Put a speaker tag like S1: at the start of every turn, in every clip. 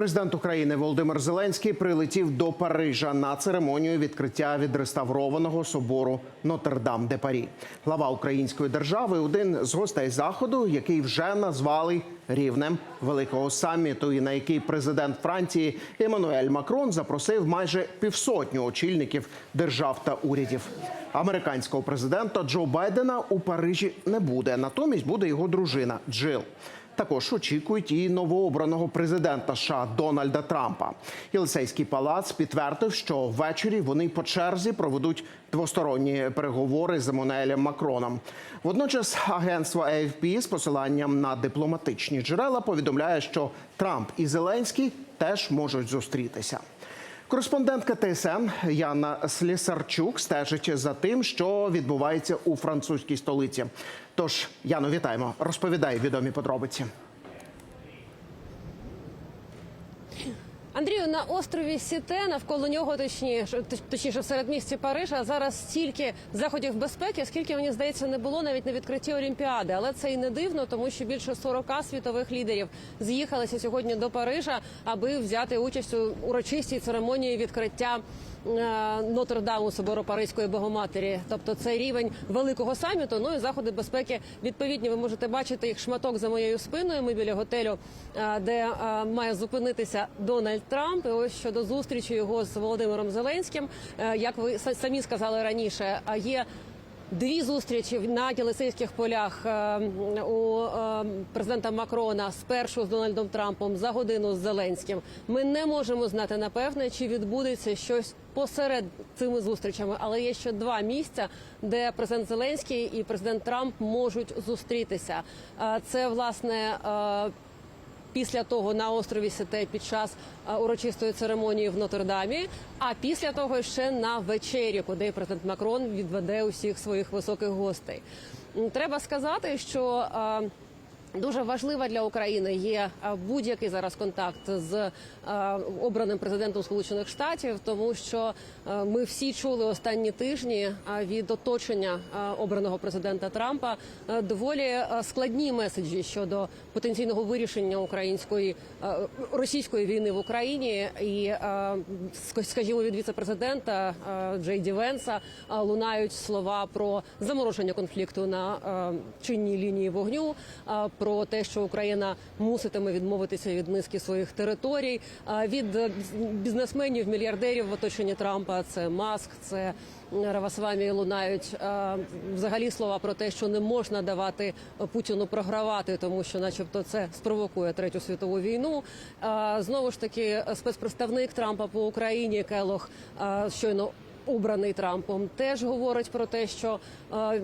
S1: Президент України Володимир Зеленський прилетів до Парижа на церемонію відкриття відреставрованого собору Нотр-Дам де Парі. Глава української держави один з гостей заходу, який вже назвали рівнем великого саміту, і на який президент Франції Еммануель Макрон запросив майже півсотню очільників держав та урядів. Американського президента Джо Байдена у Парижі не буде. Натомість буде його дружина Джил. Також очікують і новообраного президента США Дональда Трампа. Єлисейський палац підтвердив, що ввечері вони по черзі проведуть двосторонні переговори з Еммануелем Макроном. Водночас агентство AFP з посиланням на дипломатичні джерела повідомляє, що Трамп і Зеленський теж можуть зустрітися. Кореспондентка ТСН Яна Слісарчук стежить за тим, що відбувається у французькій столиці. Тож, Яно, вітаємо. Розповідай відомі подробиці.
S2: Андрію на острові Сіте навколо нього, точніше, точніше в середмісті Парижа, зараз стільки заходів безпеки, скільки мені здається, не було навіть на відкритті Олімпіади. Але це і не дивно, тому що більше 40 світових лідерів з'їхалися сьогодні до Парижа, аби взяти участь у урочистій церемонії відкриття. Е, Нотр-Даму собору Паризької Богоматері, тобто це рівень великого саміту. Ну і заходи безпеки відповідні. Ви можете бачити їх шматок за моєю спиною. Ми біля готелю, е, де е, має зупинитися Дональд Трамп. І ось щодо зустрічі його з Володимиром Зеленським. Як ви самі сказали раніше, є. Дві зустрічі на Єлисейських полях е, у е, президента Макрона спершу з Дональдом Трампом за годину з Зеленським. Ми не можемо знати напевне, чи відбудеться щось посеред цими зустрічами, але є ще два місця, де президент Зеленський і президент Трамп можуть зустрітися. Е, Це власне. Після того на острові Сете під час е, урочистої церемонії в Нотр-Дамі, а після того ще на вечері, куди президент Макрон відведе усіх своїх високих гостей. Треба сказати, що е, Дуже важлива для України є е, будь-який зараз контакт з е, обраним президентом Сполучених Штатів, тому що е, ми всі чули останні тижні від оточення обраного президента Трампа доволі складні меседжі щодо потенційного вирішення української російської війни в Україні, і скажімо, від віцепрезидента Джей Ді Венса лунають слова про замороження конфлікту на чинній лінії вогню. Про те, що Україна муситиме відмовитися від низки своїх територій, е, від е, бізнесменів, мільярдерів в оточенні Трампа. Це Маск, це Равасвамі лунають взагалі слова про те, що не можна давати Путіну програвати, тому що, начебто, це спровокує третю світову війну. Знову ж таки, спецпредставник Трампа по Україні Келох щойно. Обраний Трампом теж говорить про те, що е,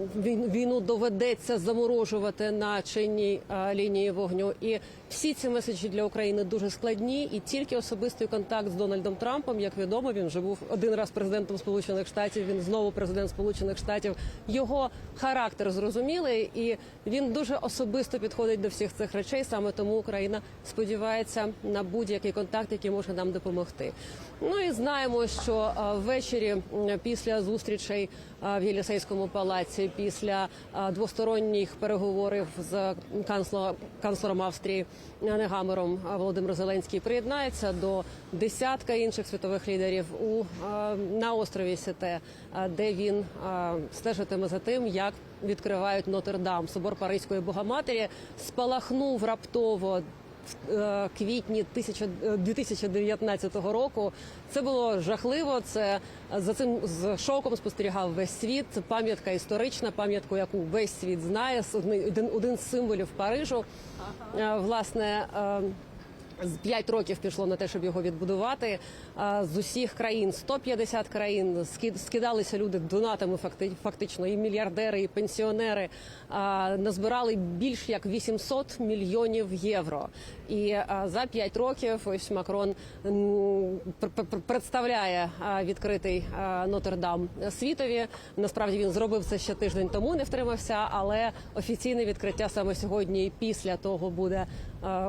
S2: війну доведеться заморожувати на чинній е, лінії вогню. І всі ці меседжі для України дуже складні, і тільки особистий контакт з Дональдом Трампом, як відомо, він вже був один раз президентом Сполучених Штатів. Він знову президент Сполучених Штатів. Його характер зрозумілий, і він дуже особисто підходить до всіх цих речей. Саме тому Україна сподівається на будь-який контакт, який може нам допомогти. Ну і знаємо, що е, ввечері після зустрічей е, в Єлісейському палаці, після е, двосторонніх переговорів з канцлером, Австрії Негамером е, Володимир Зеленський приєднається до десятка інших світових лідерів у на острові Сете, е, де він стежитиме за тим, як відкривають Нотр-Дам, собор Паризької Богоматері, спалахнув раптово в е, квітні 1000 е, 2019 року. Це було жахливо. Це е, за цим з шоком спостерігав весь світ. Це пам'ятка історична, пам'ятку, яку весь світ знає. Один, один, з символів Парижу. Власне. Е, 5 років пішло на те, щоб його відбудувати. З усіх країн 150 країн ски- скидалися люди донатами, факти- фактично і мільярдери, і пенсіонери. Назбирали більш як 800 мільйонів євро. І за 5 років ось Макрон представляє відкритий Нотр-Дам світові. Насправді він зробив це ще тиждень тому, не втримався, але офіційне відкриття саме сьогодні і після того буде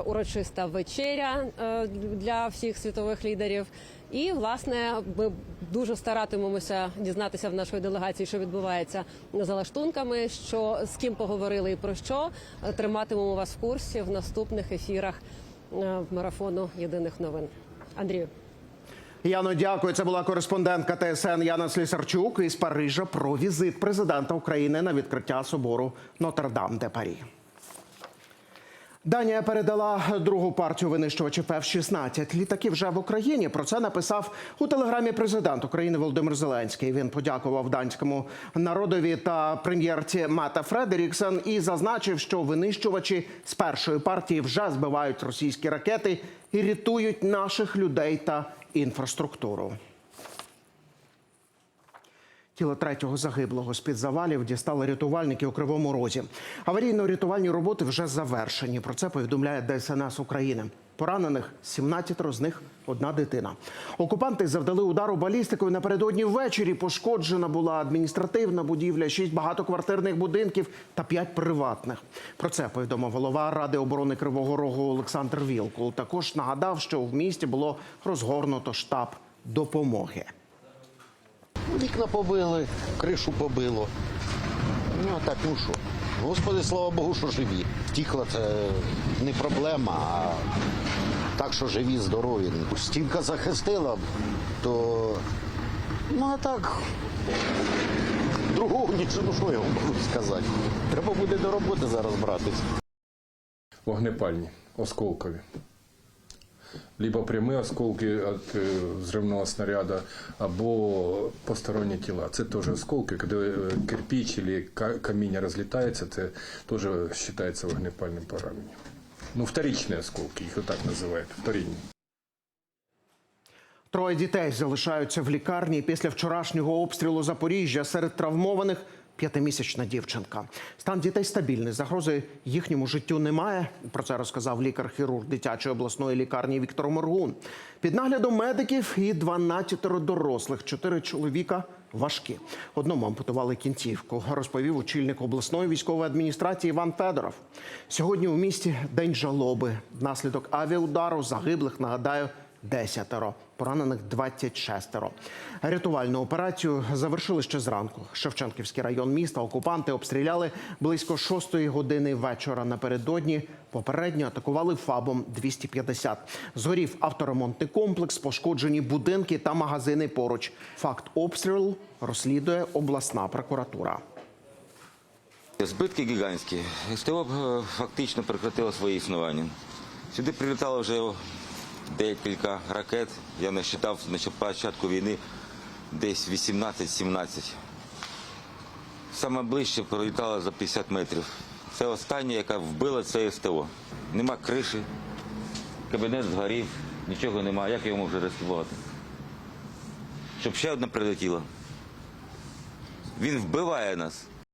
S2: урочиста вечеря е, для всіх світових лідерів. І власне ми дуже старатимемося дізнатися в нашої делегації, що відбувається за лаштунками, що з ким поговорили і про що. Е, Триматимемо вас в курсі в наступних ефірах е, марафону єдиних новин. Андрію.
S1: Яно, дякую. Це була кореспондентка ТСН Яна Слісарчук із Парижа про візит президента України на відкриття собору Нотр-Дам де Парі. Данія передала другу партію винищувачів F-16. Літаки вже в Україні. Про це написав у телеграмі президент України Володимир Зеленський. Він подякував данському народові та прем'єрці Мата Фредеріксен і зазначив, що винищувачі з першої партії вже збивають російські ракети і рятують наших людей та інфраструктуру. Тіло третього загиблого з під завалів дістали рятувальники у Кривому Розі. Аварійно-рятувальні роботи вже завершені. Про це повідомляє ДСНС України. Поранених 17 з них одна дитина. Окупанти завдали удару балістикою напередодні ввечері. Пошкоджена була адміністративна будівля, шість багатоквартирних будинків та п'ять приватних. Про це повідомив голова Ради оборони Кривого Рогу Олександр Вілкул. Також нагадав, що в місті було розгорнуто штаб допомоги.
S3: Вікна побили, кришу побило. Ну, а так, ну що. Господи, слава Богу, що живі. Втікла це не проблема, а так, що живі, здорові. Стінка захистила, то ну а так. Другого нічого, що я вам можу сказати. Треба буде до роботи зараз братись.
S4: вогнепальні, осколкові. Либо прямі осколки від е, взривного снаряда, або посторонні тіла. Це теж осколки, коли е, кирпич ка- каміння розлітається, це теж вважається вогнепальним пораненням. Ну, вторичні осколки, їх отак називають, вторинні.
S1: Троє дітей залишаються в лікарні після вчорашнього обстрілу Запоріжжя. Серед травмованих п'ятимісячна дівчинка. Стан дітей стабільний. Загрози їхньому життю немає. Про це розказав лікар-хірург дитячої обласної лікарні Віктор Моргун. Під наглядом медиків і 12 дорослих. Чотири чоловіка важкі. Одному ампутували кінцівку, розповів очільник обласної військової адміністрації Іван Федоров. Сьогодні у місті день жалоби. Внаслідок авіаудару загиблих нагадаю. Десятеро, поранених 26. Рятувальну операцію завершили ще зранку. Шевченківський район міста окупанти обстріляли близько 6 години вечора. Напередодні попередньо атакували ФАБом 250. Згорів авторемонтний комплекс, пошкоджені будинки та магазини поруч. Факт обстрілу розслідує обласна прокуратура.
S5: Збитки гігантські. СТО е, фактично прекратило своє існування. Сюди прилітало вже декілька ракет. Я вважав на початку війни десь 18-17. Саме ближче пролітало за 50 метрів. Це останнє, яка вбила це СТО. Нема криші, кабінет згорів, нічого немає. Як його можна рятувати? Щоб ще одна прилетіла. Він вбиває нас.